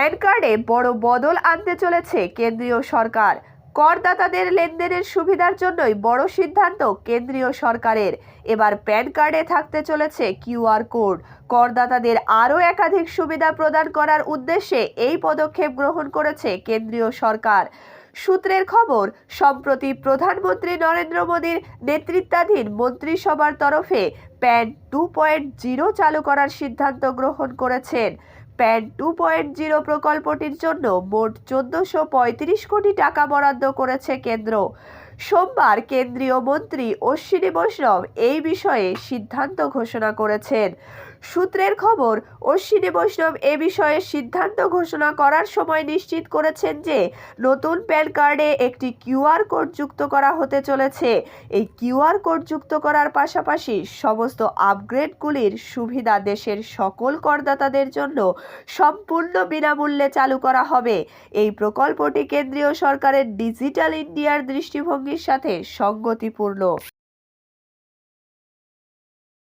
Pan কার্ডে বড় বদল আনতে চলেছে কেন্দ্রীয় সরকার। করদাতাদের লেনদেনের সুবিধার জন্যই বড় সিদ্ধান্ত কেন্দ্রীয় সরকারের। এবার প্যান কার্ডে থাকতে চলেছে কিউআর কোড। করদাতাদের আরও একাধিক সুবিধা প্রদান করার উদ্দেশ্যে এই পদক্ষেপ গ্রহণ করেছে কেন্দ্রীয় সরকার। সূত্রের খবর, সম্প্রতি প্রধানমন্ত্রী নরেন্দ্র মোদীর নেতৃত্বাধীন মন্ত্রিসভার তরফে প্যান টু পয়েন্ট জিরো চালু করার সিদ্ধান্ত গ্রহণ করেছেন। প্যান টু পয়েন্ট জিরো প্রকল্পটির জন্য মোট চোদ্দোশো পঁয়ত্রিশ কোটি টাকা বরাদ্দ করেছে কেন্দ্র। সোমবার কেন্দ্রীয় মন্ত্রী অশ্বিনী বৈষ্ণব এই বিষয়ে সিদ্ধান্ত ঘোষণা করেছেন। সূত্রের খবর, অশ্বিনী বৈষ্ণব এ বিষয়ে সিদ্ধান্ত ঘোষণা করার সময় নিশ্চিত করেছেন যে, নতুন প্যান কার্ডে একটি কিউআর কোড যুক্ত করা হতে চলেছে। এই কিউআর কোড যুক্ত করার পাশাপাশি সমস্ত আপগ্রেডগুলির সুবিধা দেশের সকল করদাতাদের জন্য সম্পূর্ণ বিনামূল্যে চালু করা হবে। এই প্রকল্পটি কেন্দ্রীয় সরকারের ডিজিটাল ইন্ডিয়ার দৃষ্টিভঙ্গির সাথে সঙ্গতিপূর্ণ।